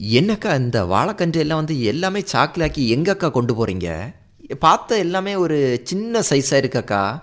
என்னக்கா இந்த வாழைக்கன்று எல்லாம் வந்து எல்லாமே சாக்கிலாக்கி எங்கக்கா கொண்டு போகிறீங்க பார்த்த எல்லாமே ஒரு சின்ன சைஸாக இருக்கக்கா.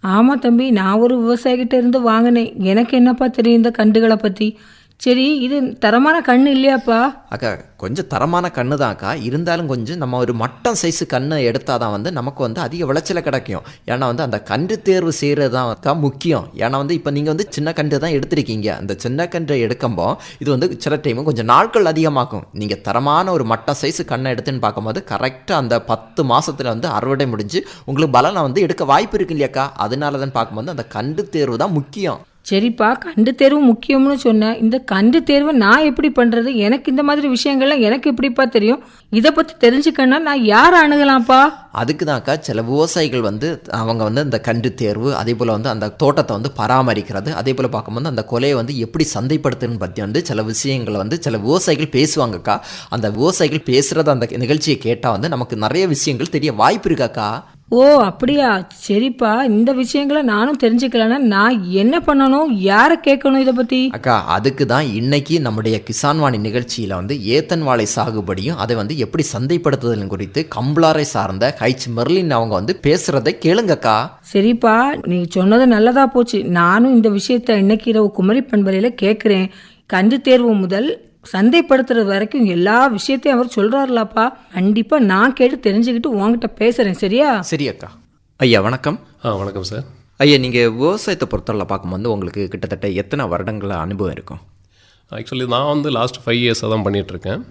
ஆமாம் தம்பி நான் ஒரு விவசாயிகிட்ட இருந்து வாங்கினேன். எனக்கு என்னப்பா தெரியும் இந்த கண்டுகளை பற்றி சரி இது தரமான கண்ணு இல்லையாப்பா? அக்கா கொஞ்சம் தரமான கண்ணு தான்க்கா இருந்தாலும் கொஞ்சம் நம்ம ஒரு மட்டம் சைஸு கண்ணை எடுத்தால் தான் வந்து நமக்கு வந்து அதிக விளைச்சலை கிடைக்கும். ஏன்னா வந்து அந்த கன்று தேர்வு செய்கிறது தான் தான் முக்கியம். ஏன்னா வந்து இப்போ நீங்கள் வந்து சின்ன கன்று தான் எடுத்திருக்கீங்க. அந்த சின்ன கன்றை எடுக்கும்போ இது வந்து சில டைமும் கொஞ்சம் நாட்கள் அதிகமாகும் நீங்கள் தரமான ஒரு மட்டம் சைஸு கண்ணை எடுத்துன்னு பார்க்கும்போது கரெக்டாக அந்த பத்து மாதத்தில் வந்து அறுவடை முடிஞ்சு உங்களுக்கு பலனை வந்து எடுக்க வாய்ப்பு இருக்கு இல்லையாக்கா? அதனால தான் பார்க்கும்போது அந்த கன்று தேர்வு தான் முக்கியம். சரிப்பா கண்டு தேர்வு முக்கியம்னு சொன்னேன் இந்த கண்டு தேர்வை நான் எப்படி பண்ணுறது எனக்கு இந்த மாதிரி விஷயங்கள் விஷயங்கள்லாம் எனக்கு இப்படிப்பா தெரியும்? இதை பற்றி தெரிஞ்சுக்கன்னா நான் யார் அணுகலாம்ப்பா? அதுக்கு தான்க்கா சில விவசாயிகள் வந்து அவங்க வந்து அந்த கன்று தேர்வு அதே போல் வந்து அந்த தோட்டத்தை வந்து பராமரிக்கிறது அதே போல் பார்க்கும்போது அந்த கொலையை வந்து எப்படி சந்தைப்படுத்துன்னு பற்றி வந்து சில விஷயங்களை வந்து சில விவசாயிகள் பேசுவாங்கக்கா. அந்த விவசாயிகள் பேசுகிறத அந்த நிகழ்ச்சியை கேட்டால் வந்து நமக்கு நிறைய விஷயங்கள் தெரிய வாய்ப்பு இருக்காக்கா? ஓ அப்படியா? சரிப்பா இந்த விஷயங்களை நானும் தெரிஞ்சுக்கலன்னா நான் என்ன பண்ணணும்? யாரை கேட்கணும் இதை பற்றி அக்கா அதுக்கு தான் இன்னைக்கு நம்முடைய கிசான் வாணி நிகழ்ச்சியில் வந்து ஏத்தன் வாழை சாகுபடியும் அதை வந்து எப்படி சந்தைப்படுத்துதல் குறித்து கம்பளாரை சார்ந்த ஹைச் மெர்லின் அவங்க வந்து பேசுகிறதை கேளுங்கக்கா சரிப்பா நீ சொன்னது நல்லதா போச்சு. நானும் இந்த விஷயத்த இன்னைக்கு இரவு குமரி பண்பலையில் கேட்குறேன் கன்று தேர்வு முதல் சந்தைப்படுத்துறது வரைக்கும் எல்லா விஷயத்தையும் அவர் சொல்றாருலாப்பா. கண்டிப்பா நான் கேட்டு தெரிஞ்சுக்கிட்டு உன்கிட்ட பேசுறேன் சரியா? சரி அக்கா. ஐயா வணக்கம். ஆ வணக்கம் சார். ஐயா நீங்கள் விவசாயத்தை பொறுத்தவரை பார்க்கும்போது உங்களுக்கு கிட்டத்தட்ட எத்தனை வருடங்கள அனுபவம் இருக்கும்? ஆக்சுவலி நான் வந்து லாஸ்ட் ஃபைவ் இயர்ஸாக தான் பண்ணிகிட்ருக்கேன்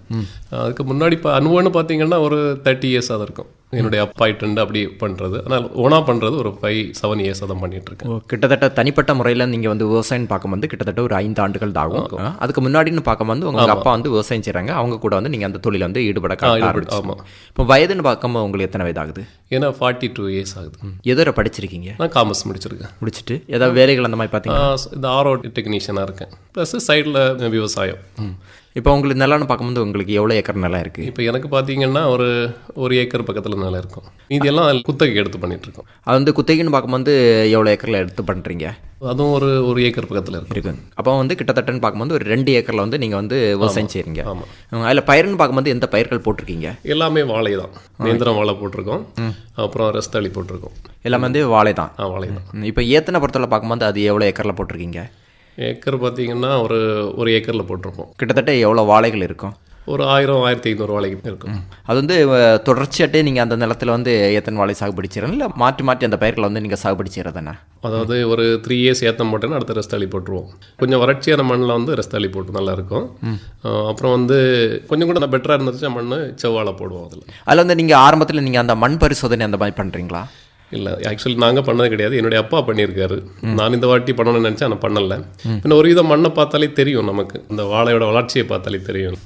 அதுக்கு முன்னாடி இப்போ அனுபவம்னு பார்த்தீங்கன்னா ஒரு தேர்ட்டி இயர்ஸாக தான் இருக்கும். என்னுடைய அப்பாயிட்டு அப்படி பண்ணுறது ஆனால் ஓனாக பண்ணுறது ஒரு ஃபைவ் செவன் இயர்ஸாக தான் பண்ணிகிட்ருக்கேன் கிட்டத்தட்ட தனிப்பட்ட முறையில் நீங்கள் வந்து விவசாயம் பார்க்கும்போது கிட்டத்தட்ட ஒரு ஐந்து ஆண்டுகள் ஆகும். அதுக்கு முன்னாடின்னு பார்க்கும்போது உங்கள் அப்பா வந்து விவசாயம் செய்கிறாங்க அவங்க கூட வந்து நீங்கள் அந்த தொழில வந்து ஈடுபட ஆமாம். இப்போ வயதுன்னு பார்க்கும்போது உங்களுக்கு எத்தனை வயதாகுது? ஏன்னா ஃபார்ட்டி டூ இயர்ஸ் ஆகுது எதோ படிச்சிருக்கீங்க? நான் காமர்ஸ் முடிச்சிருக்கேன். முடிச்சுட்டு ஏதாவது வேலைகள் அந்த மாதிரி பார்த்தீங்கன்னா இந்த ஆர்ஓ டெக்னீஷியனாக இருக்கேன். ப்ளஸ் சைடில் விவசாயம். இப்போ உங்களுக்கு நிலம்னு பார்க்கும்போது உங்களுக்கு எவ்வளோ ஏக்கர் நிலம் இருக்குது இப்போ எனக்கு பார்த்தீங்கன்னா ஒரு ஒரு ஏக்கர் பக்கத்தில் நிலம் இருக்கும். இதெல்லாம் குத்தகை எடுத்து பண்ணிகிட்ருக்கோம் அது வந்து குத்தகைன்னு பார்க்கும்போது எவ்வளோ ஏக்கரில் எடுத்து பண்ணுறீங்க அதுவும் ஒரு ஒரு ஏக்கர் பக்கத்தில் இருக்கும். இருக்கு. அப்போ வந்து கிட்டத்தட்டன்னு பார்க்கும்போது ஒரு ரெண்டு ஏக்கரில் வந்து நீங்கள் வந்து விவசாயம் செய்கிறீங்க ஆமாம் அதில் பயிர்னு பார்க்கும்போது எந்த பயிர்கள் போட்டிருக்கீங்க? எல்லாமே வாழை தான். நேந்திரம் வாழை போட்டிருக்கோம். அப்புறம் ரஸ்தாளி போட்டிருக்கோம். எல்லாம் வந்து வாழை தான். வாழை தான். இப்போ ஏத்தனை பொறுத்தவரை பார்க்கும்போது அது எவ்வளோ ஏக்கரில் போட்டிருக்கீங்க? ஏக்கர் பார்த்தீங்கன்னா ஒரு ஒரு ஏக்கரில் போட்டிருப்போம். கிட்டத்தட்ட எவ்வளோ வாழைகள் இருக்கும்? ஒரு ஆயிரம் ஆயிரத்தி ஐநூறு வாழைக்கு இருக்கும். அது வந்து தொடர்ச்சியாட்டே நீங்கள் அந்த நிலத்தில் வந்து ஏத்தன் வாழை சாகுபடி செய்கிறோம் இல்லை மாற்றி மாற்றி அந்த பயிர்களை வந்து நீங்கள் சாகுபடி செய்கிறதானே அதாவது ஒரு த்ரீ இயர்ஸ் ஏத்தம் போட்டேன்னா அடுத்த ரஸ்தாளி போட்டுருவோம். கொஞ்சம் வறட்சியான மண்ணில் வந்து ரஸ்தாளி போட்டு நல்லா இருக்கும் அஹ் அப்புறம் வந்து கொஞ்சம் கூட பெட்டராக இருந்துச்சு மண் செவ்வாழை போடுவோம் அதில். அதில் வந்து நீங்கள் ஆரம்பத்தில் நீங்கள் அந்த மண் பரிசோதனை அந்த மாதிரி பண்ணுறீங்களா இல்லை ஆக்சுவலி நாங்கள் பண்ணது கிடையாது. என்னுடைய அப்பா பண்ணியிருக்காரு. நான் இந்த வாட்டி பண்ணணும்னு நினச்சேன் ஆனால் பண்ணல. பின்ன ஒரு விதம் மண்ணை பார்த்தாலே தெரியும் நமக்கு. இந்த வாழையோட வளர்ச்சியை பார்த்தாலே தெரியும்.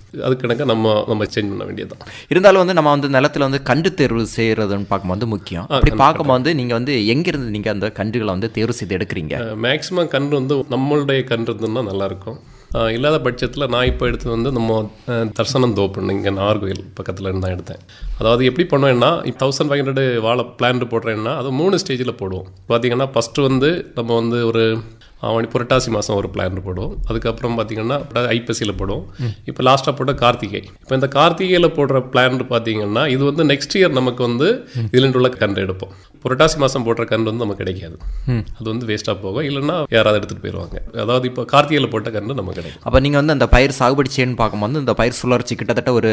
கணக்க நம்ம நம்ம சேஞ்ச் பண்ண வேண்டியதுதான். இருந்தாலும் வந்து நம்ம வந்து நிலத்தில் வந்து கன்று தேர்வு செய்கிறதுன்னு பார்க்கும்போது முக்கியம். அப்படி பார்க்கும்போது நீங்கள் வந்து எங்கேருந்து நீங்கள் அந்த கன்றுகளை வந்து தேர்வு செய்து எடுக்கிறீங்க? மேக்ஸிமம் கன்று வந்து நம்மளுடைய கன்று இருந்ததுன்னா நல்லாயிருக்கும் இல்லாத பட்சத்தில் நான் இப்போ எடுத்தது வந்து நம்ம தர்சனம் தோப்புன்னு இங்கே நாகர்கோயில் பக்கத்தில் இருந்து தான் எடுத்தேன். அதாவது எப்படி பண்ணுவேன்னா தௌசண்ட் ஃபைவ் ஹண்ட்ரட் வாழை பிளான் போடுறேன்னா அது மூணு ஸ்டேஜில் போடுவோம். பார்த்தீங்கன்னா ஃபஸ்ட்டு வந்து நம்ம வந்து ஒரு அவன் புரட்டாசி மாதம் ஒரு பிளான் போடுவோம். அதுக்கப்புறம் பார்த்தீங்கன்னா ஐப்பசியில் போடுவோம். இப்போ லாஸ்ட்டாக போட்ட கார்த்திகை. இப்போ இந்த கார்த்திகையில் போடுற பிளான் பார்த்தீங்கன்னா இது வந்து நெக்ஸ்ட் இயர் நமக்கு வந்து இதுல உள்ள கன்று எடுப்போம். புரட்டாசி மாதம் போடுற கன்று வந்து நமக்கு கிடைக்காது. அது வந்து வேஸ்ட்டாக போகும். இல்லைன்னா யாராவது எடுத்துகிட்டு போயிடுவாங்க அதாவது இப்போ கார்த்திகையில் போட்ட கன்று நமக்கு கிடைக்கும். அப்போ நீங்கள் வந்து அந்த பயிர் சாகுபடி செய்யணும்னு பார்க்கும்போது இந்த பயிர் சுழற்சி கிட்டத்தட்ட ஒரு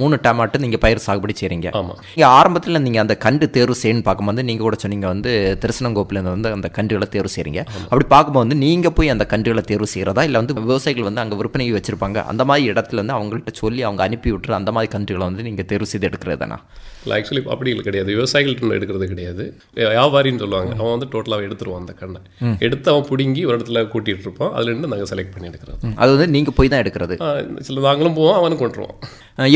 மூணு டமாட்டு நீங்கள் பயிர் சாகுபடி செய்கிறீங்க ஆமாம் நீங்கள் ஆரம்பத்தில் நீங்கள் அந்த கண்டு தேர்வு செய்யணும்னு பார்க்கும்போது நீங்கள் கூட சொன்னீங்க வந்து திருசனங்கோப்பிலேருந்து வந்து அந்த கன்றுகளை தேர்வு செய்கிறீங்க அப்படி பார்க்கும்போது நீங்கள் போய் அந்த கன்றுகளை தேர்வு செய்கிறதா இல்லை வந்து விவசாயிகள் வந்து அங்கே விற்பனை வச்சுருப்பாங்க. அந்த மாதிரி இடத்துல வந்து அவங்கள்ட்ட சொல்லி அவங்க அனுப்பி விட்டுற அந்த மாதிரி கன்றுகளை வந்து நீங்கள் தேர்வு செய்து எடுக்கிறதுனா இல்லை ஆக்சுவலி அப்படி இல்லை கிடையாது. விவசாயிகள்ட்ட எடுக்கிறது கிடையாது. வியாபாரின்னு சொல்லுவாங்க. அவன் வந்து டோட்டலாக எடுத்துருவான் அந்த கண்ணை. எடுத்து அவன் பிடுங்கி ஒரு இடத்துல கூட்டிகிட்டு இருப்பான். அதுலேருந்து நாங்கள் செலக்ட் பண்ணி எடுக்கிறது. அது வந்து நீங்கள் போய் தான் எடுக்கிறது. சில நாங்களும் போவோம் அவனும் கொண்டுருவோம்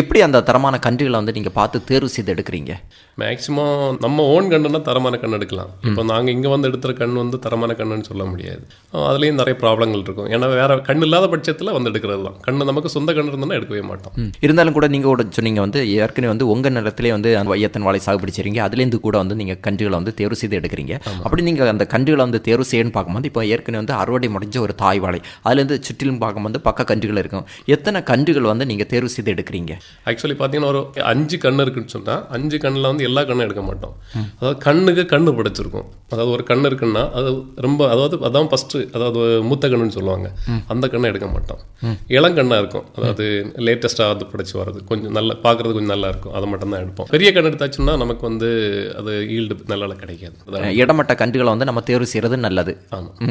எப்படி அந்த தரமான கன்றுகளை வந்து நீங்கள் பார்த்து தேர்வு செய்து எடுக்கிறீங்க? மேக்ஸிமம் நம்ம ஓன் கண்ணுனா தரமான கண் எடுக்கலாம். இப்போ நாங்கள் இங்கே வந்து எடுத்துகிற கண் வந்து தரமான கண்ணுன்னு சொல்ல முடியாது. அதுலேயும் நிறைய ப்ராப்ளங்கள் இருக்கும். ஏன்னா வேற கண் இல்லாத பட்சத்தில் வந்து எடுக்கிறது தான். கண்ணு நமக்கு சொந்த கண் இருந்தோம்னா எடுக்கவே மாட்டோம். இருந்தாலும் கூட நீங்கள் கூட சொன்னீங்க வந்து ஏற்கனவே வந்து உங்கள் நிலத்திலே வந்து அந்த வையத்தன் வாழை சாகுபடி செய்றீங்க. அதுலேருந்து கூட வந்து நீங்கள் கன்றுகளை வந்து தேர்வு செய்து எடுக்கிறீங்க. அப்படி நீங்கள் அந்த கன்றுகளை வந்து தேர்வு செய்யணும்னு பார்க்கும்போது இப்போ ஏற்கனவே வந்து அறுவடை முடிஞ்ச ஒரு தாய் வாழை அதுலேருந்து சுற்றிலும் பார்க்கும்போது பக்க கன்றுகள் இருக்கும். எத்தனை கன்றுகள் வந்து நீங்கள் தேர்வு செய்து எடுக்கிறீங்க? ஆக்சுவலி பார்த்தீங்கன்னா ஒரு அஞ்சு கண் இருக்குன்னு சொன்னால் அஞ்சு கண்ணில் வந்து எல்லா கண்ணும் எடுக்க மாட்டோம். அதாவது கண்ணுக்கு கண்ணு படைச்சிருக்கும். அதாவது ஒரு கண் இருக்குன்னா அது ரொம்ப அதாவது அதான் ஃபஸ்ட்டு அதாவது மூத்த கண்ணுன்னு சொல்லுவாங்க. அந்த கண்ணை எடுக்க மாட்டோம். இளங்கண்ணாக இருக்கும். அதாவது லேட்டஸ்ட்டாக அது படைச்சு வர்றது. கொஞ்சம் நல்ல பார்க்குறது கொஞ்சம் நல்லா இருக்கும். அதை மட்டும் தான் எடுப்போம். பெரிய கண் எடுத்தாச்சுன்னா நமக்கு வந்து அது ஈல்டு நல்லா கிடைக்காது. இடமட்ட கன்றுகளை வந்து நம்ம தேர்வு செய்கிறது நல்லது.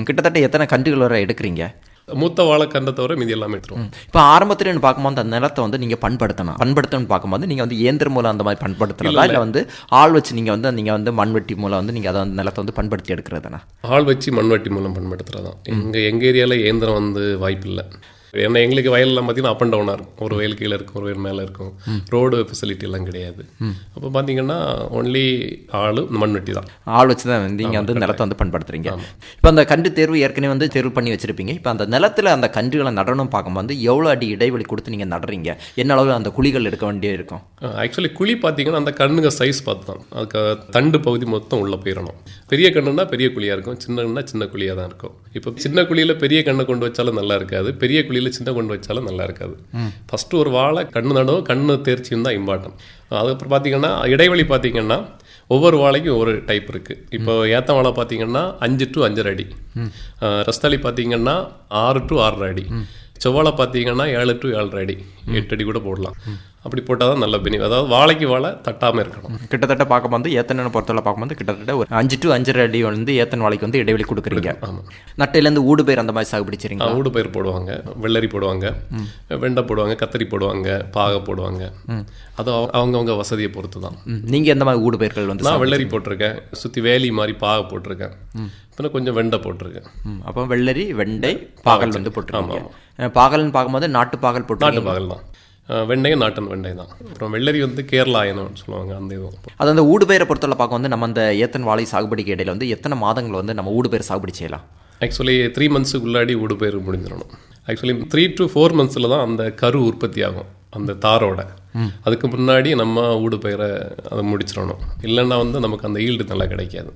கிட்டத்தட்ட எத்தனை கன்றுகள் வரை எடுக்கிறீங்க? மூத்த வாழைக்கண்டை தவிர மீதி எல்லாமே எடுத்துருவோம். இப்போ ஆரம்பத்தில் பார்க்கும்போது அந்த நிலத்தை வந்து நீங்கள் பண்படுத்தணும். பண்படுத்தணும்னு பார்க்கும்போது நீங்கள் வந்து இயந்திரம் மூலம் அந்த மாதிரி பண்படுத்துறதா இல்லை வந்து ஆள் வச்சு நீங்கள் வந்து நீங்கள் வந்து மண்வெட்டி மூலம் வந்து நீங்கள் அதை வந்து நிலத்தை வந்து பண்படுத்தி எடுக்கிறதுனா ஆள் வச்சு மண்வெட்டி மூலம் பயன்படுத்துறதான் எங்கள் எங்கள் ஏரியாவில் இயந்திரம் வந்து வாய்ப்பில்லை. ஏன்னா எங்களுக்கு வயலெல்லாம் பார்த்தீங்கன்னா அப் அண்ட் டவுனாக இருக்கும். ஒரு வயல் கீழே இருக்கும் ஒரு வயல் மேலே இருக்கும். ரோடு ஃபெசிலிட்டி எல்லாம் கிடையாது. அப்போ பார்த்தீங்கன்னா ஒன்லி ஆள் மண்வெட்டி தான். ஆள் வச்சு தான் நீங்கள் வந்து நிலத்தை வந்து பண்படுத்துறீங்க. இப்போ அந்த கன்று தேர்வு ஏற்கனவே வந்து தேர்வு பண்ணி வச்சிருப்பீங்க. இப்போ அந்த நிலத்தில் அந்த கன்றுகளை நடணும் பார்க்கும்போது எவ்வளோ அடி இடைவெளி கொடுத்து நீங்கள் நடுறீங்க? என்ன அளவு அந்த குழிகள் எடுக்க வேண்டிய இருக்கும்? ஆக்சுவலி குழி பார்த்தீங்கன்னா அந்த கண்ணுங்க சைஸ் பார்த்து தான். அதுக்கு தண்டு பகுதி மொத்தம் உள்ளே போயிடணும். பெரிய கண்ணுன்னா பெரிய குழியாக இருக்கும். சின்ன கண்ணுனா சின்ன குழியாக தான் இருக்கும். இப்போ சின்ன குழியில் பெரிய கண்ணை கொண்டு வச்சாலும் நல்லா இருக்காது. பெரிய குழியில் சின்ன கொண்டு வச்சாலும் நல்லா இருக்காது. ஃபஸ்ட்டு ஒரு வாழை கண்ணு நடவும் கண்ணு தேர்ச்சியும் தான் இம்பார்ட்டன்ட் அதுக்கப்புறம் பார்த்தீங்கன்னா இடைவெளி பார்த்தீங்கன்னா ஒவ்வொரு வாழைக்கும் ஒவ்வொரு டைப் இருக்குது இப்போ ஏத்த வாழை பார்த்தீங்கன்னா அஞ்சு டு அஞ்சரை அடி. ரஸ்தாளி பார்த்தீங்கன்னா ஆறு டு ஆறரை அடி. செவ்வாழை பார்த்தீங்கன்னா ஏழு டு ஏழரை அடி. எட்டு அடி கூட போடலாம். அப்படி போட்டால் தான் நல்ல பெனி அதாவது வாழைக்கு வாழை தட்டாமல் இருக்கணும். கிட்டத்தட்ட பார்க்கும்போது ஏத்தனை பொறுத்தவரை பார்க்கும்போது கிட்டத்தட்ட ஒரு அஞ்சு டு அஞ்சரை அடி வந்து ஏத்தன் வாழைக்கு வந்து இடைவெளி கொடுக்குறீங்க. ஆமாம் நட்டையிலேருந்து ஊடு பேர் அந்த மாதிரி சாகுபடி செய்றீங்க ஊடு பயிர் போடுவாங்க வெள்ளரி போடுவாங்க வெண்டை போடுவாங்க கத்தரி போடுவாங்க பாகை போடுவாங்க. அது அவ- அவங்கவங்க வசதியை பொறுத்து தான் நீங்கள் எந்த மாதிரி ஊடு பயிர்கள் வந்து நான் வெள்ளரி போட்டிருக்கேன். சுற்றி வேலி மாதிரி பாகை போட்டிருக்கேன். பின்ன கொஞ்சம் வெண்டை போட்டிருக்கேன். அப்போ வெள்ளரி வெண்டை பாகல் வந்து போட்டுருக்கீங்க. பாகல்னு பார்க்கும்போது நாட்டு பாகல் நாட்டு போட்டு பாகல் தான் வெண்டையும் நாட்டு வெண்டை தான். அப்புறம் வெள்ளரி வந்து கேரளா ஆயனம்னு சொல்லுவாங்க அந்த இதுவும் அது அந்த ஊடு பயிரை பொறுத்தவரை பார்க்க வந்து நம்ம அந்த ஏத்தன் வாழை சாகுபடிக்கு இடையில வந்து எத்தனை மாதங்கள் வந்து நம்ம ஊடு பயிர் சாகுபடி செய்யலாம்? ஆக்சுவலி த்ரீ மந்த்ஸுக்குள்ளாடி ஊடு பயிர் முடிஞ்சிடணும். ஆக்சுவலி த்ரீ டு ஃபோர் மந்த்ஸில் தான் அந்த கரு உற்பத்தி ஆகும் அந்த தாரோட. அதுக்கு முன்னாடி நம்ம ஊடு பயிரை அதை முடிச்சிடணும். இல்லைன்னா வந்து நமக்கு அந்த ஈல்டு நல்லா கிடைக்காது.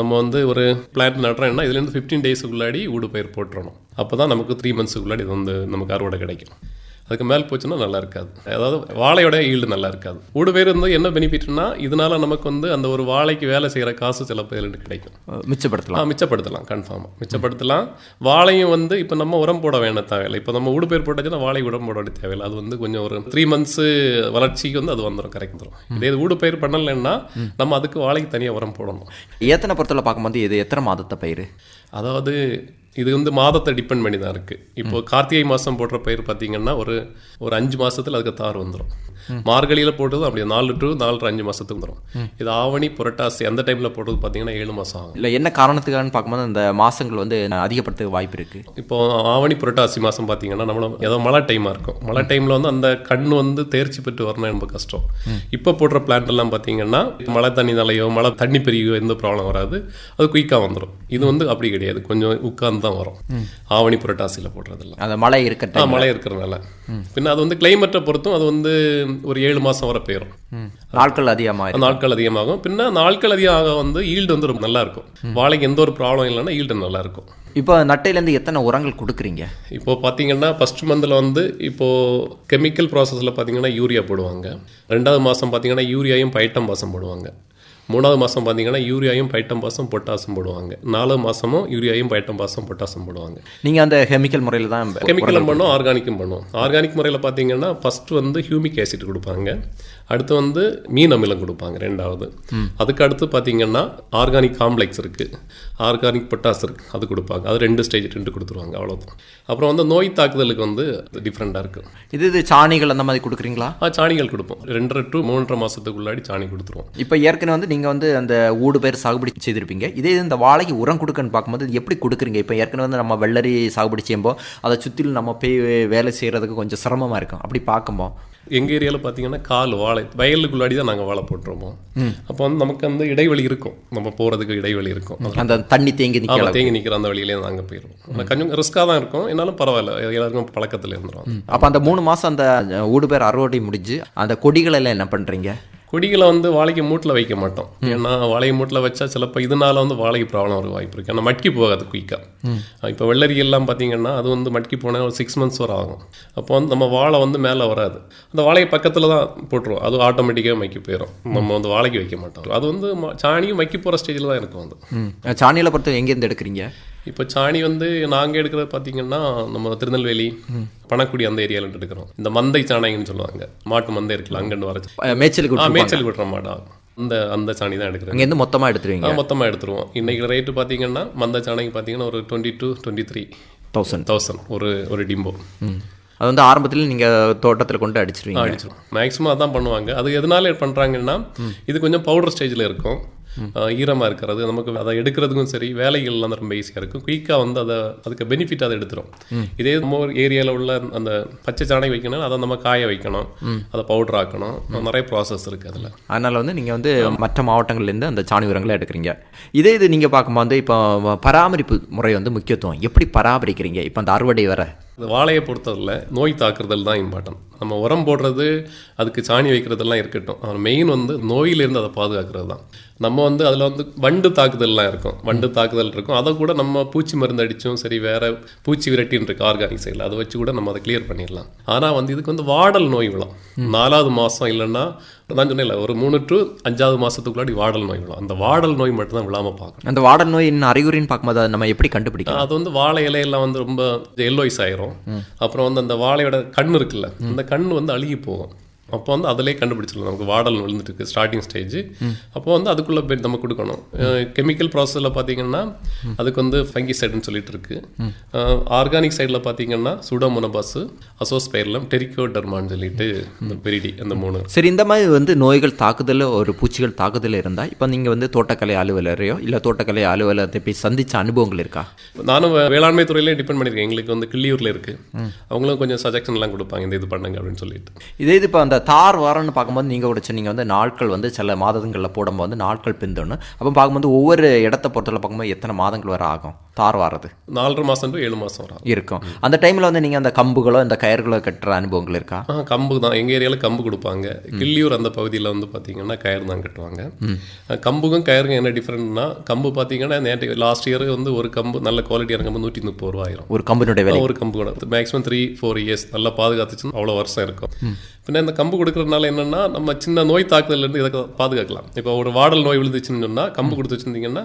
நம்ம வந்து ஒரு பிளான்ட் நடுறோம்னா இதுலேருந்து ஃபிஃப்டீன் டேஸுக்குள்ளாடி ஊடு பயிர் போட்டுறணும். அப்போ தான் நமக்கு த்ரீ மந்த்ஸுக்குள்ளாடி இது வந்து நமக்கு அறுவடை கிடைக்கும். அதுக்கு மேல் போச்சுன்னா நல்லா இருக்காது. அதாவது வாழையோட ஈல்டு நல்லா இருக்காது. ஊடு பயிர் வந்து என்ன பெனிஃபிட்னா இதனால நமக்கு வந்து அந்த ஒரு வாழைக்கு வேலை செய்கிற காசு சில பேருக்கு கிடைக்கும். மிச்சப்படுத்தலாம். மிச்சப்படுத்தலாம் கன்ஃபார்மாக மிச்சப்படுத்தலாம். வாழையும் வந்து இப்போ நம்ம உரம் போட வேணாம் தேவையில்லை. இப்போ நம்ம உடுப்பேர் போட்டாச்சுன்னா வாழை உரம் போட வேண்டிய தேவையில்லை. அது வந்து கொஞ்சம் ஒரு த்ரீ மந்த்ஸு வளர்ச்சிக்கு வந்து அது வந்துடும் கரெக்ட் வந்துடும் இதே இது ஊடுபயிர் பண்ணலைன்னா நம்ம அதுக்கு வாழைக்கு தனியாக உரம் போடணும். ஏத்தனை பொறுத்தவரை பார்க்கும்போது இது எத்தனை மாதத்தை பயிர்? அதாவது இது வந்து மாதத்தை டிபெண்ட் பண்ணி தான் இருக்குது இப்போ கார்த்திகை மாதம் போடுற பயிர் பார்த்தீங்கன்னா ஒரு ஒரு அஞ்சு மாசத்துல அதுக்கு தார் வந்துடும் மார்கழியில் போட்டது அப்படியே நாலு டு நாலரை அஞ்சு மாதத்துக்கு வந்துடும் இது ஆவணி புரட்டாசி அந்த டைமில் போட்டது பார்த்தீங்கன்னா ஏழு மாதம் ஆகும். இல்லை என்ன காரணத்துக்கான்னு பார்க்கும்போது அந்த மாதங்கள் வந்து அதிகப்படுத்த வாய்ப்பு இருக்குது இப்போ ஆவணி புரட்டாசி மாதம் பார்த்தீங்கன்னா நம்மள ஏதோ மழை டைமாக இருக்கும். மழை டைமில் வந்து அந்த கண் வந்து தேர்ச்சி பெற்று வரணும் ரொம்ப கஷ்டம். இப்போ போடுற பிளான்ட் எல்லாம் பார்த்தீங்கன்னா மழை தண்ணினாலையோ மழை தண்ணி பெருகியோ எந்த ப்ராப்ளம் வராது. அது குயிக்காக வந்துடும் இது வந்து அப்படி கிடையாது. கொஞ்சம் உட்கார்ந்து தான் வரும். ஆவணி புரட்டாசியில் போடுறதெல்லாம். அந்த மழை இருக்க ஆ, time. மழை இருக்கிறனால பின்ன அது வந்து கிளைமேட்டை பொறுத்தும் அது வந்து ஒரு ஏழு மாதம் வரை பெயரும். நாட்கள் அதிகமாக நாட்கள் அதிகமாகும். பின்ன நாட்கள் அதிகமாக வந்து ஈல்டு வந்து ரொம்ப நல்லா இருக்கும் வாழைக்கு எந்த ஒரு ப்ராப்ளம் இல்லைன்னா ஈல்டு நல்லா இருக்கும் இப்போ நட்டையிலேருந்து எத்தனை உரங்கள் கொடுக்குறீங்க? இப்போ பார்த்தீங்கன்னா ஃபர்ஸ்ட் மந்தில் வந்து இப்போ கெமிக்கல் ப்ராசஸில் பார்த்தீங்கன்னா யூரியா போடுவாங்க. ரெண்டாவது மாதம் பார்த்தீங்கன்னா யூரியாயும் பைட்டம் பாசம் போடுவாங்க. மூணாவது மாதம் பார்த்தீங்கன்னா யூரியாயும் பைட்டம் பாசம் பொட்டாசும் போடுவாங்க. நாலாவது மாதமும் யூரியாயும் பைட்டம் பாசம் பொட்டாசும் போடுவாங்க. நீங்கள் அந்த கெமிக்கல் முறையில் தான் கெமிக்கலும் பண்ணுவோம் ஆர்கானிக்கும் பண்ணுவோம் ஆர்கானிக் முறையில் பார்த்தீங்கன்னா ஃபஸ்ட்டு வந்து ஹியூமிக் ஆசிட் கொடுப்பாங்க. அடுத்து வந்து மீன் அமிலம் கொடுப்பாங்க ரெண்டாவது. அதுக்கு அடுத்து பார்த்தீங்கன்னா ஆர்கானிக் காம்ப்ளெக்ஸ் இருக்குது ஆர்கானிக் பொட்டாஸ் இருக்குது அது கொடுப்பாங்க. அது ரெண்டு ஸ்டேஜ் ரெண்டு கொடுத்துருவாங்க அவ்வளோதான் அப்புறம் வந்து நோய் தாக்குதலுக்கு வந்து டிஃப்ரெண்ட்டாக இருக்குது இது இது சாணிகள் அந்த மாதிரி கொடுக்குறீங்களா? ஆ சாணிகள் கொடுப்போம். ரெண்டரை டு மூன்றரை மாதத்துக்குள்ளாடி சாணி கொடுத்துருவோம். இப்போ ஏற்கனவே வந்து நீங்கள் வந்து அந்த ஊடு பேர் சாகுபடி செய்திருப்பீங்க. இதே இது இந்த வாழைக்கு உரம் கொடுக்கன்னு பார்க்கும்போது இது எப்படி கொடுக்குறீங்க? இப்போ ஏற்கனவே வந்து நம்ம வெள்ளரி சாகுபடி செய்யும்போது அதை சுற்றிலும் நம்ம போய் வேலை செய்கிறதுக்கு கொஞ்சம் சிரமமாக இருக்கும். அப்படி பார்க்கும்போது. எங்கள் ஏரியாவில் பார்த்தீங்கன்னா கால் வாழை வயலுக்குள்ளாடி தான் நாங்கள் வாழை போட்டுருவோம் அப்போ வந்து நமக்கு அந்த இடைவெளி இருக்கும். நம்ம போகிறதுக்கு இடைவெளி இருக்கும். அந்த தண்ணி தேங்கி நிற்கலாம் தேங்கி நிற்கிற அந்த வழியிலே நாங்கள் போயிடுவோம் கொஞ்சம் ரிஸ்க்காக தான் இருக்கும். என்னாலும் பரவாயில்ல. எல்லாருக்கும் பழக்கத்தில் இருந்துரும். அப்போ அந்த மூணு மாதம் அந்த ஊடு பேர் அறுவடை முடிஞ்சு அந்த கொடிகள் எல்லாம் என்ன பண்ணுறீங்க கொடிகளை வந்து வாழைக்கு மூட்டில் வைக்க மாட்டோம். ஏன்னா வாழை மூட்டில் வச்சா சிலப்போ இதனால வந்து வாழைக்கு ப்ராப்ளம் வர வாய்ப்பு இருக்குது ஏன்னா மட்கி போகாது குயிக்காக இப்போ வெள்ளரி எல்லாம் பார்த்தீங்கன்னா அது வந்து மட்கி போனால் ஒரு சிக்ஸ் மந்த்ஸ் வரை ஆகும். அப்போ வந்து நம்ம வாழை வந்து மேலே வராது. அந்த வாழையை பக்கத்தில் தான் போட்டுருவோம். அது ஆட்டோமேட்டிக்காக மக்கி போயிடும் நம்ம வந்து வாழைக்கு வைக்க மாட்டோம். அது வந்து சாணியும் மக்கி போகிற ஸ்டேஜில் தான் இருக்கும் அது. சாணியில் பொறுத்த எங்கேருந்து எடுக்கிறீங்க? இப்போ சாணி வந்து நாங்கள் எடுக்கிறது பார்த்தீங்கன்னா நம்ம திருநெல்வேலி பணக்குடி அந்த ஏரியாவில் எடுக்கிறோம். இந்த மந்தை சாணைன்னு சொல்லுவாங்க. மாட்டு மந்தை இருக்குல்ல அங்கேருந்து வர மேய்ச்சலுக்கு விட்டுருப்பாங்க. மேய்ச்சல் விட்டுற மாட்டா அந்த அந்த சாணி தான் எடுக்கிறேன் அங்கேருந்து மொத்தமாக எடுத்துருவீங்க? மொத்தமாக எடுத்துருவோம். இன்னைக்கு ரேட்டு பார்த்தீங்கன்னா மந்த சாணைக்கு பார்த்தீங்கன்னா ஒரு twenty two twenty three thousand thousand ஒரு ஒரு டிம்போ. அது வந்து ஆரம்பத்தில் நீங்கள் தோட்டத்தில் கொண்டு அடிச்சிருவீங்க. அடிச்சிடும் மேக்ஸிமம் அதான் பண்ணுவாங்க. அது எதனால பண்ணுறாங்கன்னா இது கொஞ்சம் பவுடர் ஸ்டேஜில் இருக்கும். ஈரமாக இருக்கிறது. நமக்கு அதை எடுக்கிறதுக்கும் சரி வேலைகள்லாம் ரொம்ப ஈஸியாக இருக்கும். குயிக்காக வந்து அதை அதுக்கு பெனிஃபிட் அதை எடுத்துரும். இதே நம்ம ஏரியாவில் உள்ள அந்த பச்சை சாணை வைக்கணும் அதை நம்ம காய வைக்கணும். அதை பவுடர் ஆக்கணும். நிறைய ப்ராசஸ் இருக்குது அதில். அதனால் வந்து நீங்கள் வந்து மற்ற மாவட்டங்கள்லேருந்து அந்த சாணி உரங்களை எடுக்கிறீங்க. இதே இது நீங்கள் பார்க்கும்போது இப்போ பராமரிப்பு முறை வந்து முக்கியத்துவம். எப்படி பராமரிக்கிறீங்க? இப்போ அந்த அறுவடை வர. இந்த வாழையை பொறுத்தவரையில் நோய் தாக்குதல் தான் இம்பார்ட்டன்ட் நம்ம உரம் போடுறது அதுக்கு சாணி வைக்கிறதெல்லாம் இருக்கட்டும். மெயின் வந்து நோயிலிருந்து அதை பாதுகாக்கிறது தான். நம்ம வந்து அதில் வந்து வண்டு தாக்குதல்லாம் இருக்கும். வண்டு தாக்குதல் இருக்கும். அதை கூட நம்ம பூச்சி மருந்து அடித்தும் சரி வேற பூச்சி விரட்டின்னு இருக்கு ஆர்கானிக் சைடில் அதை வச்சு கூட நம்ம அதை கிளியர் பண்ணிடலாம். ஆனால் வந்து இதுக்கு வந்து வாடல் நோய் விழும். நாலாவது மாதம் இல்லைன்னா நான் சொன்னேன்ல ஒரு மூணு டு அஞ்சாவது மாதத்துக்குள்ளாடி வாடல் நோய் விழும். அந்த வாடல் நோய் மட்டும் தான் விழாமல் பார்க்கணும். அந்த வாடல் நோயின் அறிகுறின்னு பார்க்கும்போது அதை நம்ம எப்படி கண்டுபிடிக்கலாம்? அது வந்து வாழை இலையெல்லாம் வந்து ரொம்ப எல்லோய்ஸ் ஆயிரும். அப்புறம் வந்து அந்த வாழையோட கண் இருக்குல்ல அந்த கண் வந்து அழுகி போகும். அப்போ வந்து அதிலே கண்டுபிடிச்சிடலாம். நமக்கு வாடல் விழுந்துட்டு இருக்கு ஸ்டார்டிங் ஸ்டேஜ் அப்போ வந்து அதுக்குள்ளே போய் நம்ம கொடுக்கணும். கெமிக்கல் ப்ராசஸில் பார்த்தீங்கன்னா அதுக்கு வந்து ஃபங்கிசைடுன்னு சொல்லிட்டு இருக்கு ஆர்கானிக் சைடில் பார்த்தீங்கன்னா சுடோமோனபாஸ் அசோஸ்பைர்லம் டெரிக்கோடர்மான்னு சொல்லிட்டு இந்த பெரிடி அந்த மூணு. சரி இந்த மாதிரி வந்து நோய்கள் தாக்குதல் ஒரு பூச்சிகள் தாக்குதல் இருந்தால் இப்போ நீங்கள் வந்து தோட்டக்கலை அலுவலரையோ இல்லை தோட்டக்கலை அலுவலகத்தை போய் சந்திச்ச அனுபவங்கள் இருக்கா? நானும் வேளாண்மை துறையிலே டிபெண்ட் பண்ணியிருக்கேன். எங்களுக்கு வந்து கிள்ளியூரில் இருக்கு. அவங்களும் கொஞ்சம் சஜஷன்லாம் கொடுப்பாங்க இந்த இது பண்ணுங்க அப்படின்னு சொல்லிட்டு. இதே இது இப்போ அந்த தார் வாரம்னு பார்க்கும்போது நீங்கள் கூட சொன்னீங்க வந்து நாட்கள் வந்து சில மாதங்களில் போடும்போது வந்து நாட்கள் பிந்தணும் அப்போ பார்க்கும்போது ஒவ்வொரு இடத்த பொறுத்தவரை பார்க்கும்போது எத்தனை மாதங்கள் வரை ஆகும்? தார் வாரது நாலரை மாதம் டு ஏழு மாதம் வரும். இருக்கும். அந்த டைமில் வந்து நீங்கள் அந்த கம்புகளோ இந்த கயர்களோ கட்டுற அனுபவங்கள் இருக்கா? ஆ கம்பு தான். எங்கள் ஏரியாவில் கம்பு கொடுப்பாங்க. கிள்ளியூர் அந்த பகுதியில் வந்து பார்த்தீங்கன்னா கயிறு தான் கட்டுவாங்க. கம்புக்கும் கயிறுக்கும் என்ன டிஃப்ரெண்ட்னா கம்பு பார்த்தீங்கன்னா நேற்று லாஸ்ட் இயர் வந்து ஒரு கம்பு நல்ல குவாலிட்டியான கம்பு நூற்றி முப்பது ரூபா ஆயிரும். ஒரு கம்பெனியுடைய விலை. ஒரு கம்பு கூட. மேக்ஸிமம் த்ரீ ஃபோர் இயர்ஸ் நல்லா பாதுகாத்துச்சுன்னா அவ்வளோ வருஷம் இருக்கும். பின்ன இந்த கம்பு கொடுக்கறதுனால என்னன்னா நம்ம சின்ன நோய் தாக்குதல்லேருந்து இதை பாதுகாக்கலாம். இப்போ ஒரு வாடல் நோய் விழுந்துச்சுன்னு சொன்னா கம்பு கொடுத்து வச்சிருந்தீங்கன்னா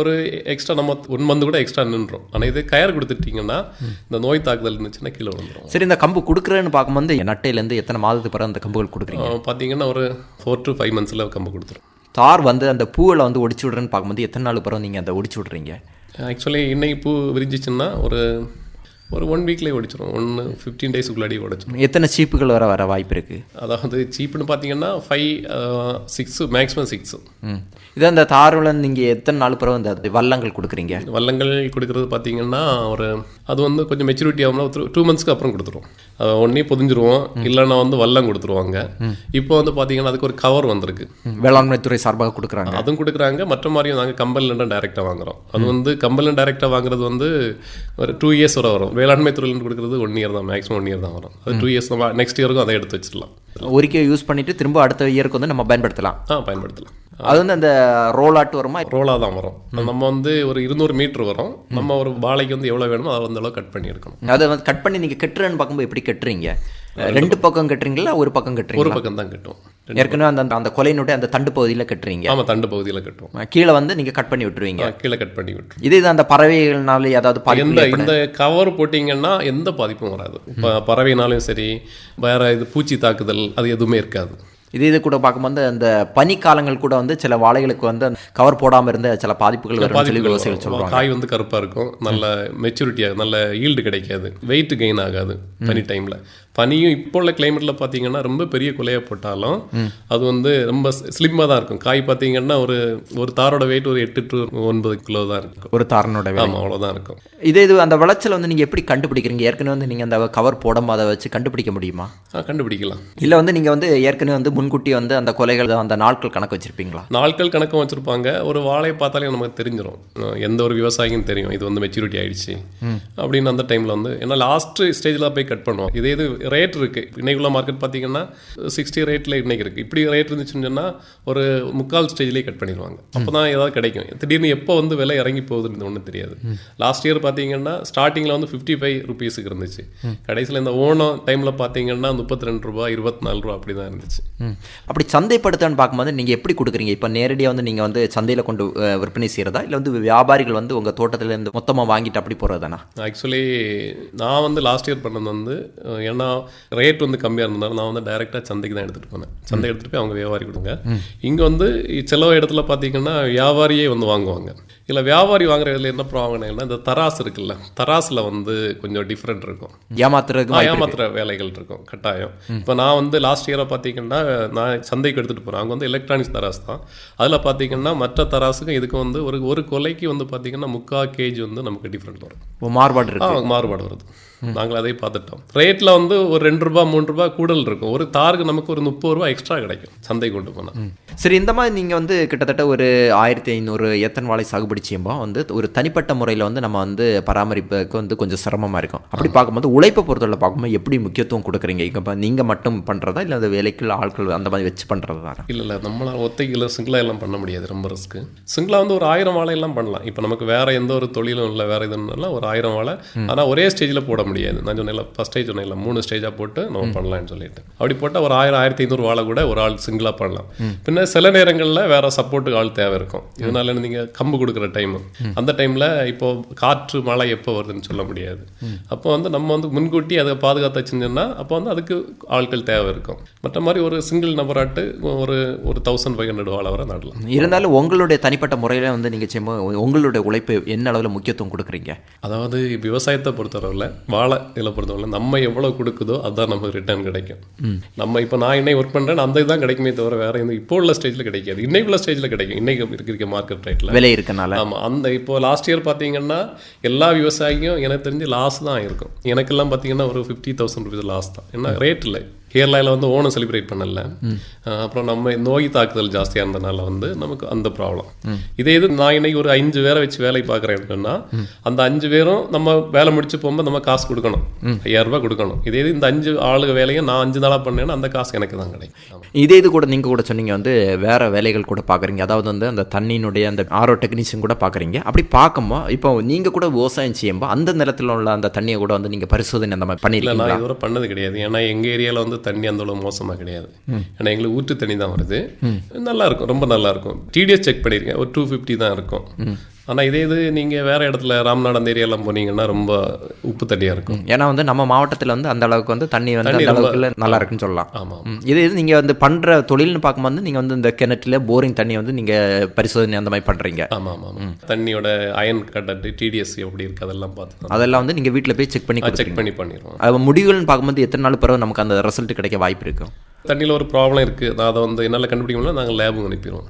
ஒரு எக்ஸ்ட்ரா நம்ம ஒன் மந்த் கூட எக்ஸ்ட்ரா நின்றோம். ஆனால் இதே கயர் கொடுத்துட்டீங்கன்னா இந்த நோய் தாக்குதல் இருந்துச்சுன்னா கீழே வந்துடும் சரி இந்த கம்பு கொடுக்குறேன்னு பார்க்கும்போது நட்டையிலேருந்து எத்தனை மாதத்துக்கு பிறகு அந்த கம்புகள் கொடுக்குறீங்க? பார்த்தீங்கன்னா ஒரு ஃபோர் டு ஃபைவ் மந்த்ஸில் கம்பு கொடுத்துரும். தார் வந்து அந்த பூவில் வந்து ஒடிச்சு விடுறேன்னு பார்க்கும்போது எத்தனை நாள் பிறகு நீங்கள் அதை ஒடிச்சு விடுறீங்க? ஆக்சுவலி இன்னைக்கு பூ விரிஞ்சிச்சுன்னா ஒரு ஒரு ஒன் வீக்லேயே ஒடிச்சிரும். ஒன்று ஃபிஃப்டீன் டேஸுக்குள்ளாடி உடைச்சிரும் எத்தனை சீப்புகள் வர வர வாய்ப்பு இருக்குது அதாவது சீப்புன்னு பார்த்தீங்கன்னா ஃபைவ் சிக்ஸு மேக்ஸிமம் சிக்ஸு இது அந்த தாருடன் நீங்கள் எத்தனை நாள் பிறகு இந்த வல்லங்கள் கொடுக்குறீங்க? வல்லங்கள் கொடுக்கறது பார்த்தீங்கன்னா ஒரு அது வந்து கொஞ்சம் மெச்சூரிட்டி ஆகும்னா டூ மந்த்ஸ்க்கு அப்புறம் கொடுத்துருவோம் ஒன்றே பொதிஞ்சிருவோம். இல்லைன்னா வந்து வல்லம் கொடுத்துருவாங்க. இப்போ வந்து பார்த்தீங்கன்னா அதுக்கு ஒரு கவர் வந்திருக்கு. வேளாண்மை துறை சார்பாக கொடுக்குறாங்க. அதுவும் கொடுக்குறாங்க. மற்ற மாதிரியும் நாங்கள் கம்பல்லேருந்து டைரெக்டாக வாங்குறோம். அது வந்து கம்பல்லேருந்து டைரெக்டாக வாங்குறது வந்து ஒரு டூ இயர்ஸ் வரை வரும். வேளாண்மை துறையிலேருந்து கொடுக்குறது ஒன் இயர் தான் மேக்ஸிமம் ஒன் இயர் தான் வரும். அது டூ இயர்ஸ் நெக்ஸ்ட் இயருக்கும் அதை எடுத்து வச்சிடலாம். ஒரிக்கை யூஸ் பண்ணிட்டு திரும்ப அடுத்த இயருக்கு வந்து நம்ம பயன்படுத்தலாம். ஆ பயன்படுத்தலாம். அது வந்து அந்த ரோல் ஆட்டு வருமா? ரோலாக தான் வரும் நம்ம வந்து ஒரு இருநூறு மீட்டர் வரும். நம்ம ஒரு வாழைக்கு வந்து எவ்வளோ வேணுமோ அதை அளவு கட் பண்ணி எடுக்கணும் அதை வந்து கட் பண்ணி நீங்க கட்டுறேன்னு பார்க்கும்போது எப்படி கட்டுறீங்க? ரெண்டு பக்கம் கட்டுறீங்களா? ஒரு பக்கம் ஒரு கட்டுறீங்களா பக்கம் தான் கட்டும் ஏற்கனவே அந்த அந்த கொலையினுடைய அந்த தண்டு பகுதியில கட்டுறீங்க. ஆமாம் தண்டு பகுதியில் கட்டும் கீழே வந்து நீங்க கட் பண்ணி விட்டுருவீங்க. கீழே கட் பண்ணி விட்டுரும் இதே இது அந்த பறவைகள்னால ஏதாவது எந்த இந்த கவர் போட்டிங்கன்னா எந்த பாதிப்பும் வராது. இப்போ பறவைனாலும் சரி வேற இது பூச்சி தாக்குதல் அது எதுவுமே இருக்காது. இதே இது கூட பார்க்கும்போது அந்த பனிக்காலங்கள் கூட வந்து சில வாழைகளுக்கு வந்து கவர் போடாம இருந்த சில பாதிப்புகள் வரும்னு சொல்லி பாதிப்புகள் விவசாயிகள் வரும். சொல்றாங்க. காய் வந்து கருப்பா இருக்கும். நல்ல மெச்சூரிட்டியாக நல்ல ஈல்டு கிடைக்காது. வெயிட் கெயின் ஆகாது பனி டைம்ல பனியும் இப்போ உள்ள கிளைமேட்ல பார்த்தீங்கன்னா ரொம்ப பெரிய குலையை போட்டாலும் அது வந்து ரொம்ப ஸ்லிம்மாக தான் இருக்கும். காய் பார்த்தீங்கன்னா ஒரு ஒரு தாரோட வெயிட் ஒரு எட்டு டு ஒன்பது கிலோ தான் இருக்கும். ஒரு தாரனோட ஆமாம் அவ்வளோதான் இருக்கும். இதே இது அந்த விளைச்சல் வந்து நீங்க எப்படி கண்டுபிடிக்கிறீங்க? ஏற்கனவே வந்து நீங்க அந்த கவர் போடாம அதை வச்சு கண்டுபிடிக்க முடியுமா? கண்டுபிடிக்கலாம். இல்ல வந்து நீங்க வந்து ஏற்கனவே வந்து முன்கூட்டி வந்து அந்த கொலைகள் அந்த நாட்கள் கணக்கு வச்சிருப்பீங்களா? நாட்கள் கணக்கும் வச்சிருப்பாங்க. ஒரு வாழையை பார்த்தாலே நமக்கு தெரிஞ்சிடும் எந்த ஒரு விவசாயிக்கும் தெரியும். இது வந்து மெச்சூரிட்டி ஆயிடுச்சு. அப்படின்னு அந்த டைம்ல வந்து ஏன்னா லாஸ்ட் ஸ்டேஜில் போய் கட் பண்ணுவோம். இதே இது ரேட் இருக்கு. இன்னைக்குள்ள மார்க்கெட் பார்த்தீங்கன்னா சிக்ஸ்டி ரேட்ல இன்னைக்கு இருக்கு. இப்படி ரேட் இருந்துச்சுன்னு சொன்னா ஒரு முக்கால் ஸ்டேஜ்லேயே கட் பண்ணிடுவாங்க. அப்போ தான் ஏதாவது கிடைக்கும். திடீர்னு எப்போ வந்து விலை இறங்கி போகுதுன்னு ஒன்றும் தெரியாது. லாஸ்ட் இயர் பார்த்தீங்கன்னா ஸ்டார்டிங்கில் வந்து ஃபிஃப்டி ஃபைவ் ருபீஸுக்கு இருந்துச்சு. கடைசியில் இந்த ஓணம் டைமில் பார்த்தீங்கன்னா முப்பத்தி ரெண்டு ரூபா இருபத்தி நாலு ரூபா அப்படி தான் இருந்துச்சு. அப்படி சந்தைப்படுத்தன்னு பார்க்கும்போது நீங்க எப்படி கொடுக்குறீங்க? இப்போ நேரடியாக வந்து நீங்க வந்து சந்தையில கொண்டு விற்பனை செய்யறதா? இல்ல வந்து வியாபாரிகள் வந்து உங்க தோட்டத்துல இருந்து மொத்தமா வாங்கிட்டு அப்படி போறதானா ஆக்சுவலி நான் வந்து லாஸ்ட் இயர் பண்ணது வந்து ஏன்னா ரேட் வந்து கம்மியாக இருந்ததுனால நான் வந்து டைரெக்டாக சந்தைக்கு தான் எடுத்துகிட்டு போனேன். சந்தை எடுத்துகிட்டு போய் அவங்க வியாபாரி கொடுங்க. இங்கே வந்து சில இடத்துல பார்த்தீங்கன்னா வியாபாரியே வந்து வாங்குவாங்க. இல்லை வியாபாரி வாங்குற இதில் என்ன ப்ராப்ளம்னா இந்த தராசு இருக்குல்ல தராசில் வந்து கொஞ்சம் டிஃப்ரெண்ட் இருக்கும். ஏமாத்துறதுக்கு. ஏமாத்துற வேலைகள் இருக்கும் கட்டாயம். இப்போ நான் வந்து லாஸ்ட் இயரை பார்த்தீங்கன்னா நான் சந்தைக்கு எடுத்துகிட்டு போகிறேன் அங்கே வந்து எலக்ட்ரானிக்ஸ் தராசு தான். அதில் பார்த்தீங்கன்னா மற்ற தராசுக்கும் இதுக்கு வந்து ஒரு ஒரு கொலைக்கு வந்து பார்த்தீங்கன்னா முக்கால் கேஜி வந்து நமக்கு டிஃப்ரெண்ட் வரும். மாறுபாடு மாறுபாடு வருது. நாங்கள் அதை பார்த்துட்டோம். ரேட்டில் வந்து ஒரு ரெண்டு ரூபா மூணு ரூபா கூடல் இருக்கும். ஒரு தாருக்கு நமக்கு ஒரு முப்பது ரூபா எக்ஸ்ட்ரா கிடைக்கும். சந்தை கொண்டு போனால் சரி இந்த மாதிரி நீங்கள் வந்து கிட்டத்தட்ட ஒரு ஆயிரத்தி ஐநூறு ஏத்தன் வாழை சாகுபடி செய்யும்போது வந்து ஒரு தனிப்பட்ட முறையில் வந்து நம்ம வந்து பராமரிப்புக்கு வந்து கொஞ்சம் சிரமமாக இருக்கும். அப்படி பார்க்கும்போது உழைப்பை பொறுத்தவரை பார்க்கும்போது எப்படி முக்கியத்துவம் கொடுக்குறீங்க? இப்போ நீங்கள் மட்டும் பண்ணுறதா இல்லை அந்த வேலைக்கு ஆட்கள் அந்த மாதிரி வச்சு பண்ணுறது இல்லை இல்லை. நம்மளால் ஒத்தைக்கில் சிங்கிளாக எல்லாம் பண்ண முடியாது. ரொம்ப ரிஸ்க்கு சிங்கிளாக வந்து ஒரு ஆயிரம் வாழை எல்லாம் பண்ணலாம். இப்போ நமக்கு வேற எந்த ஒரு தொழிலும் இல்லை வேற எதுவும் ஒரு ஆயிரம் வாழை. ஆனால் ஒரே ஸ்டேஜில் போட முடியாது. நான் சொன்னேன் ஃபஸ்ட் ஸ்டேஜ் சொன்னேன் மூணு ஸ்டேஜாக போட்டு நம்ம பண்ணலாம்னு சொல்லிட்டு. அப்படி போட்டால் ஒரு ஆயிரம் ஆயிரத்தி ஐநூறு வாழை கூட ஒரு ஆள் சிங்கிளாக பண்ணலாம். பின்ன சில நேரங்களில் வேற சப்போர்ட்டுக்கு ஆள் தேவை இருக்கும். இதனால நீங்கள் கம்பு கொடுக்குற டைம் அந்த டைமில் இப்போ காற்று மழை எப்போ வருதுன்னு சொல்ல முடியாது. அப்போ வந்து நம்ம வந்து முன்கூட்டி அதை பாதுகாத்து வச்சுருந்தோம்னா அப்போ வந்து அதுக்கு ஆட்கள் தேவை இருக்கும். மற்ற மாதிரி ஒரு சிங்கிள் நபராட்டு ஒரு ஒரு தௌசண்ட் ஃபைவ் ஹண்ட்ரட் வாழை வரை நடலாம். இருந்தாலும் உங்களுடைய தனிப்பட்ட முறையில் வந்து நீங்கள் உங்களுடைய உழைப்பு என்ன அளவில் முக்கியத்துவம் கொடுக்குறீங்க? அதாவது விவசாயத்தை பொறுத்தவரையில் வாழை இதில் பொறுத்தவரை நம்ம எவ்வளோ கொடுக்குதோ அதுதான் நமக்கு ரிட்டர்ன் கிடைக்கும். நம்ம இப்போ நான் இன்னைக்கு ஒர்க் பண்ணுறேன் அந்த இதுதான் கிடைக்குமே தவிர வேற எந்த இப்போ உள்ள ஸ்டேஜில் கிடைக்காது. இன்னைக்கு உள்ள ஸ்டேஜில் கிடைக்கும். இன்னைக்கு இருக்கிற மார்க்கெட் ரேட்டில் விலை இருக்கனால. ஆமாம் அந்த இப்போ லாஸ்ட் இயர் பார்த்தீங்கன்னா எல்லா விவசாயிக்கும் எனக்கு தெரிஞ்சு லாஸ் தான் இருக்கும். எனக்கெல்லாம் பார்த்தீங்கன்னா ஒரு ஃபிஃப்டி தௌசண்ட் ருபீஸ் லாஸ் தான். ஏன்னா ரேட் இல்லை. கேரளாவில் வந்து ஓணம் செலிப்ரேட் பண்ணல. அப்புறம் நம்ம நோய் தாக்குதல் ஜாஸ்தியாக இருந்தனால வந்து நமக்கு அந்த ப்ராப்ளம் இதே இது நான் இன்னைக்கு ஒரு அஞ்சு பேரை வச்சு வேலை பார்க்குறேன் அப்படின்னா அந்த அஞ்சு பேரும் நம்ம வேலை முடிச்சு போகும்போது நம்ம காசு கொடுக்கணும். ஐயாயிரம் ரூபாய் கொடுக்கணும். இதே இது இந்த அஞ்சு ஆளுக வேலையும் நான் அஞ்சு நாளாக பண்ணேன்னா அந்த காசு எனக்கு தான் கிடைக்கும். இதே இது கூட நீங்கள் கூட சொன்னீங்க வந்து வேற வேலைகள் கூட பார்க்குறீங்க. அதாவது வந்து அந்த தண்ணியினுடைய அந்த ஆரோ டெக்னீஷியன் கூட பார்க்குறீங்க. அப்படி பார்க்கும்போது இப்போ நீங்கள் கூட விவசாயம் செய்யும்போது அந்த நிலத்தில் உள்ள அந்த தண்ணியை கூட வந்து நீங்கள் பரிசோதனை அந்த மாதிரி இல்லை நான் இதுவரை பண்ணது கிடையாது. ஏன்னா எங்கள் ஏரியாவில் வந்து தண்ணி அந்த அளவு மோசமாக கிடையாது. ஏன்னா எங்களுக்கு ஊற்று தண்ணி தான் வருது. நல்லா இருக்கும் ரொம்ப நல்லா இருக்கும். டிடிஎஸ் செக் பண்ணியிருக்கேன் ஒரு டூ ஃபிஃப்டி தான் இருக்கும். ஆனால் இதே இது நீங்கள் வேற இடத்துல ராம்நாடு அந்த ஏரியாலாம் போனீங்கன்னா ரொம்ப உப்பு தண்ணியாக இருக்கும். ஏன்னா வந்து நம்ம மாவட்டத்தில் வந்து அந்த அளவுக்கு வந்து தண்ணி வந்து அந்த ரொம்ப- அளவுக்கு நல்லா இருக்குன்னு சொல்லலாம். ஆமாம். இது இது நீங்கள் வந்து பண்ணுற தொழில்னு பார்க்கும்போது நீங்கள் வந்து இந்த கிணற்றில் போரிங் தண்ணி வந்து நீங்கள் பரிசோதனை அந்த மாதிரி பண்ணுறீங்க ஆமாம் ஆமாம் தண்ணியோட அயன் கண்டட் டிடிஎஸ் எப்படி இருக்குது அதெல்லாம் பார்த்து அதெல்லாம் வந்து நீங்கள் வீட்டில் போய் செக் பண்ணி செக் பண்ணி பண்ணிடுவோம். அது முடிவுகள்னு பார்க்கும்போது எத்தனை நாள் பிறகு நமக்கு அந்த ரிசல்ட் கிடைக்க வாய்ப்பு இருக்கும் தண்ணியில் ஒரு ப்ராப்ளம் இருக்குது நான் அதை வந்து என்னால் கண்டுபிடிக்க முடியல நாங்கள் லேபுக்கு அனுப்பிடுவோம்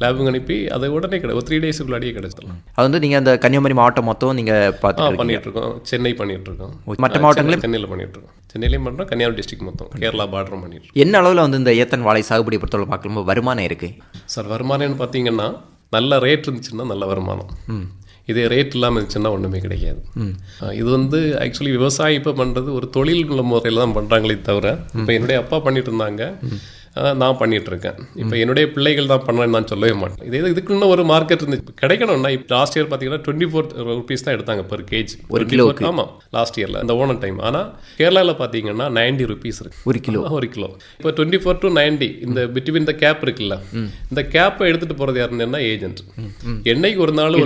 லேபுக்கு அனுப்பி அதை உடனே கிடை ஒரு த்ரீ டேஸுக்குள்ளாடியே கிடைச்சிடலாம். அது வந்து நீங்கள் அந்த கன்னியாகுமரி மாவட்டம் மொத்தம் நீங்கள் பண்ணிட்டு இருக்கோம் சென்னை பண்ணிட்டு இருக்கோம் மற்ற சென்னை- சென்னையில் பண்ணிட்டு இருக்கோம் சென்னையிலையும் பண்ணுறோம் கன்னியாகுமரி டிஸ்ட்ரிக்ட் மொத்தம். கேரளா பார்டரும் பண்ணிட்டு என்ன அளவில் வந்து இந்த ஏத்தன் வாழை சாகுபடி பொறுத்தவரை பார்க்கும்போது வருமானம் இருக்குது சார் வருமானம்னு பார்த்தீங்கன்னா நல்ல ரேட் இருந்துச்சுன்னா நல்ல வருமானம். இதே ரேட் இல்லாமல் இருந்துச்சுன்னா ஒன்றுமே கிடைக்காது. இது வந்து ஆக்சுவலி விவசாயம் இப்போ பண்ணுறது ஒரு தொழில் முறையில் தான் பண்ணுறாங்களே தவிர இப்போ என்னுடைய அப்பா பண்ணிட்டு இருந்தாங்க. நான் பண்ணிட்டு இருக்கேன் இப்போ என்னுடைய பிள்ளைகள் தான் பண்ணுறேன்னு நான் சொல்லவே மாட்டேன். இதே இது- இதுக்கு இன்னும் ஒரு மார்க்கெட் இருந்துச்சு கிடைக்கணும்னா இப்போ லாஸ்ட் இயர் பார்த்தீங்கன்னா டுவெண்ட்டி ஃபோர் ருபீஸ் தான் எடுத்தாங்க per கேஜி ஒரு கிலோவுக்கு. ஆமாம் லாஸ்ட் இயரில் இந்த ஓணம் டைம் ஆனால் கேரளாவில் பார்த்தீங்கன்னா நைன்டி ருபீஸ் இருக்கு. ஒரு கிலோ? ஒரு கிலோ. இப்போ டுவெண்ட்டி ஃபோர் டு நைன்டி இந்த பிட்வீன் இந்த கேப் இருக்குல்ல இந்த கேப்பை எடுத்துட்டு போறது யாருன்னா ஏஜென்ட் எண்ணெய்க்கு ஒரு நாள் ஒரு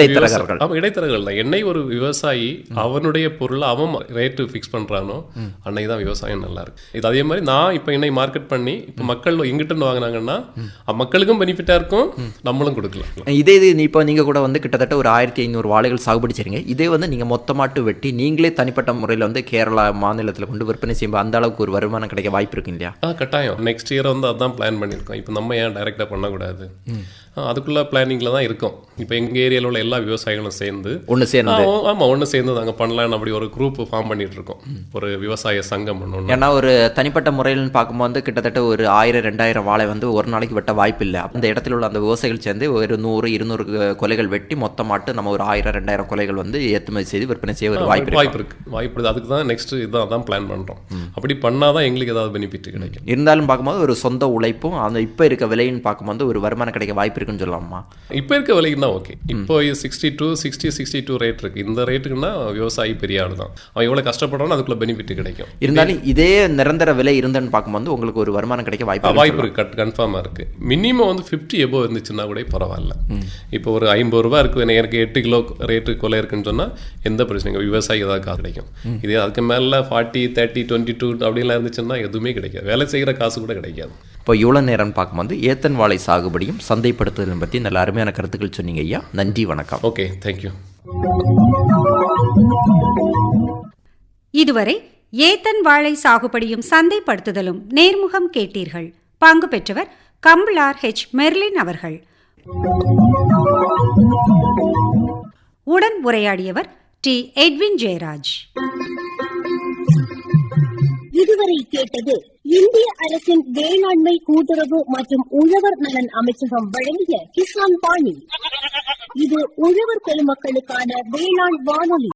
இடைத்தரகர்கள். தான். எண்ணெய் ஒரு விவசாயி அவனுடைய பொருளை அவன் ரேட்டு ஃபிக்ஸ் பண்றானோ அன்னைக்கு தான் விவசாயம் நல்லா இருக்கு. இது அதே மாதிரி நான் இப்போ எண்ணெய் மார்க்கெட் பண்ணி இப்போ மக்கள் எங்கிட்ட இருந்து வாங்குனாங்கன்னா மக்களுக்கும் பெனிஃபிட்டா இருக்கும் நம்மளும் கொடுக்கலாம். இதே இது இப்போ நீங்கள் கூட வந்து கிட்டத்தட்ட ஒரு ஆயிரத்தி ஐநூறு வாழைகள் சாகுபடி செய்றீங்க. இதே வந்து நீங்கள் மொத்தமாட்டு வெட்டி நீங்களே தனிப்பட்ட முறையில் வந்து கேரளா மாநிலத்தில் கொண்டு விற்பனை செய்யும்போது அந்த அளவுக்கு ஒரு வருமானம் கிடைக்க வாய்ப்பு இருக்கு இல்லையா? ஆ கட்டாயம். நெக்ஸ்ட் இயர் வந்து அதான் பிளான் பண்ணியிருக்கோம். இப்போ நம்ம ஏன் டைரெக்டாக பண்ணக்கூடாது? அதுக்குள்ள பிளானிங்கில் தான் இருக்கோம். இப்போ எங்கள் ஏரியாவில் உள்ள எல்லா விவசாயிகளும் சேர்ந்து ஒன்று சேர்ந்து. ஆ, ஆமா ஒன்று சேர்ந்து நாங்கள் பண்ணலாம்னு அப்படி ஒரு குரூப் ஃபார்ம் பண்ணிட்டு இருக்கோம். ஒரு விவசாய சங்கம் பண்ணணும் ஏன்னா ஒரு தனிப்பட்ட முறையில்னு பார்க்கும்போது கிட்டத்தட்ட ஒரு ஆயிரம் ரெண்டாயிரம் வாழை வந்து ஒரு நாளைக்கு வெட்ட வாய்ப்பு இல்லை அந்த இடத்துல உள்ள அந்த விவசாயிகள் சேர்ந்து ஒரு நூறு இருநூறு கொலைகள் வெட்டி மொத்தமாட்டு நம்ம ஒரு ஆயிரம் ரெண்டாயிரம் கொலைகள் வந்து ஏற்றுமதி செய்து விற்பனை செய்ய ஒரு வாய்ப்பு வாய்ப்பு இருக்கு. வாய்ப்பு இருக்கு. அதுக்கு தான் நெக்ஸ்ட் இதான் அதான் பிளான் பண்றோம். அப்படி பண்ணாதான் எங்களுக்கு ஏதாவது பெனிஃபிட் கிடைக்கும். இருந்தாலும் பார்க்கும்போது ஒரு சொந்த உழைப்பும் அந்த இப்போ இருக்க விலைன்னு பார்க்கும்போது ஒரு வருமானம் கிடைக்க வாய்ப்பு இருக்குன்னு சொல்லலாமா? இப்போ இருக்க விலைக்கு தான் ஓகே இப்போ sixty two sixty sixty two rate இருக்கு. இந்த ரேட்டுக்குன்னா விவசாயி பெரிய ஆள் தான். அவன் எவ்வளவு கஷ்டப்படுறானோ அதுக்குள்ள பெனிஃபிட் கிடைக்கும். இருந்தாலும் இதே நிரந்தர விலை இருந்தேன்னு பார்க்கும்போது உங்களுக்கு ஒரு வருமானம் கிடைக்க வாய்ப்பு வாய்ப்பு இருக்கு. கட் கன்ஃபார்மாக இருக்கு. மினிமம் வந்து ஃபிஃப்டி எபோ இருந்துச்சுன்னா கூட பரவாயில்ல. இப்போ ஒரு ஐம்பது ரூபா இருக்கு எனக்கு எட்டு கிலோ ரேட்டு கொலை இருக்குன்னு சொன்னா எந்த பிரச்சனையும் விவசாயி ஏதாவது காசு கிடைக்கும். இதே அதுக்கு மேல ஃபார்ட்டி தேர்ட்டி டுவெண்ட்டி டூ அப்படிலாம் இருந்துச்சுன்னா எதுவுமே கிடைக்காது. வேலை செய்கிற காசு கூட கிடைக்காது. இப்போ இவ்வளோ நேரம் பார்க்கும்போது ஏத்தன் வாழை சாகுபடியும் சந்தைப்படுத்துதலும் பற்றி நல்ல அருமையான கருத்துக்கள் சொன்னீங்க ஐயா. நன்றி வணக்கம். ஓகே தேங்க்யூ இதுவரை ஏத்தன் வாழை சாகுபடியும் சந்தைப்படுத்துதலும் நேர்முகம் கேட்டீர்கள். பங்கு பெற்றவர் கம்பளார் ஹெச் மெர்லின் அவர்கள். உடன் உரையாடியவர் டி எட்வின் ஜெயராஜ். இதுவரை கேட்டது இந்திய அரசின் வேளாண்மை கூட்டுறவு மற்றும் உழவர் நலன் அமைச்சகம் வழங்கிய கிசான் பாணி. இது உழவர் பெருமக்களுக்கான வேளாண் வானொலி.